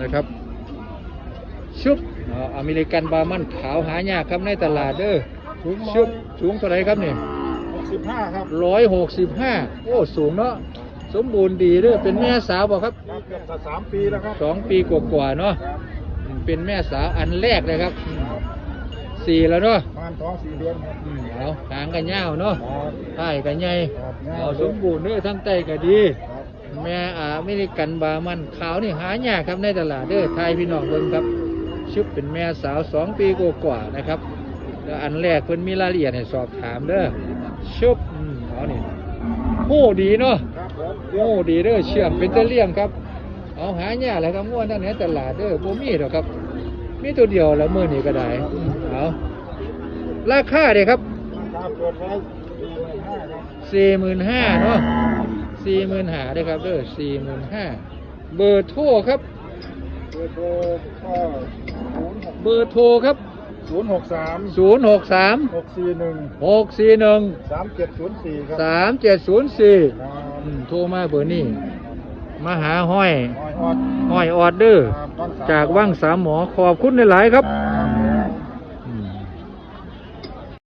นะครับ ชุบอ่าอเมริกันบาร์มันขาวหายากครับในตลาดเด้อสูงชุบสูงเท่าไหรครับนี่หกสิบห้าครับร้อยหกสิบห้าโอ้สูงเนาะสมบูรณ์ดีเด้อเป็นแม่สาวบ่ครับครับเกือบจะสามปีแล้วครับสองปีกว่าๆเนาะครับอืมเป็นแม่สาวอันแรกเลยครับอืมสี่แล้วเนาะประมาณท้องสี่เดือนครับอืมเอาหางกันยาวเนาะครับท้ายกันใหญ่ครับเอาสมบูรณ์เด้อทั้งไตก็ดีครับ แม่อาอเมริกันบามันขาวนี่หายากครับในตลาดเด้อไทยพี่น้องเบิ่งครับชุบเป็นแม่สาวสองปีกว่าๆนะครับแล้วอันแรกเพิ่นมีรายละเอียดให้สอบถามเด้อชุบอืมเอานี่โหดีเนาะครับผมโหดีเด้อเชื่อมเป็นตะเลี่ยงครับ เอาหายากแล้วครับม้วนทั้งในตลาดเด้อบ่มีดอกครับ มีตัวเดียวแล้วมื้อนี้ก็ได้เอาราคาเด้ครับครับสี่หมื่นห้าครับสี่หมื่นห้า สี่หมื่นห้าได้ครับเด้อสี่หมื่นห้าเบอร์โทรครับ เบอร์โทรก็ศูนย์หกเบอร์โทรครับศูนย์หกสามศูนย์หกสามหกสี่หนึ่งหกสี่หนึ่งสามเจ็ดศูนย์สี่ครับสามเจ็ดศูนย์สี่ครับโทรมาเบอร์นี้มาหาห้อยอ้อยออดห้อยออดเดอร์ครับบ้นสมจากว่างสามหมอขอบคุณหลาย ๆ ครับครับ